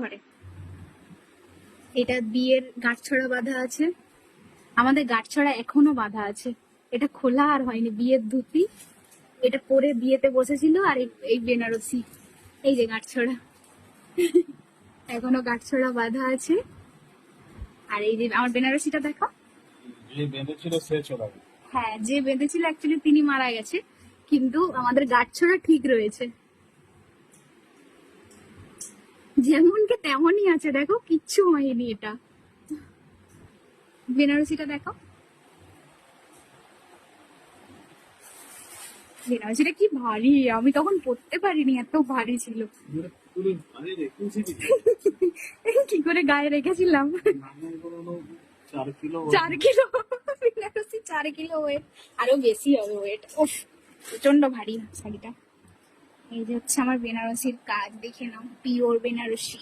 ঘরে। এটা বিয়ের গাঁটছড়া বাঁধা আছে। আমাদের গাঁটছড়া এখনও বাঁধা আছে। এটা খোলা আর হয়নি বিয়ের ধুতি। এটা পরে বিয়েতে বসেছিল আর এই- বেনারসি। এই যে গাঁটছড়া। এখনও গাঁটছড়া বাঁধা আছে। আর এই যে আমার বেনারসিটা দেখো। যে বেঁধেছিল সে চলে গেল। হ্যাঁ যে বেঁধেছিল অ্যাকচুয়ালি তিনি মারা গেছে। কিন্তু আমাদের গাঁটছড়া ঠিক রয়েছে। যেমনকে তেমনই আছে, দেখো, কিচ্ছু হয়নি এটা। বেনারসিটা দেখো। বেনারসিটা কি ভারী, আমি তখন পড়তে পারিনি, এত ভারী ছিল। কি করে গায়ে রেখেছিলাম? চার কিলো, বেনারসি চার কিলো ওয়েট আরও বেশি হবে ওয়েট প্রচণ্ড ভারী শাড়িটা। এই যে হচ্ছে আমার বেনারসির কাজ দেখে নাও পিওর বেনারসি।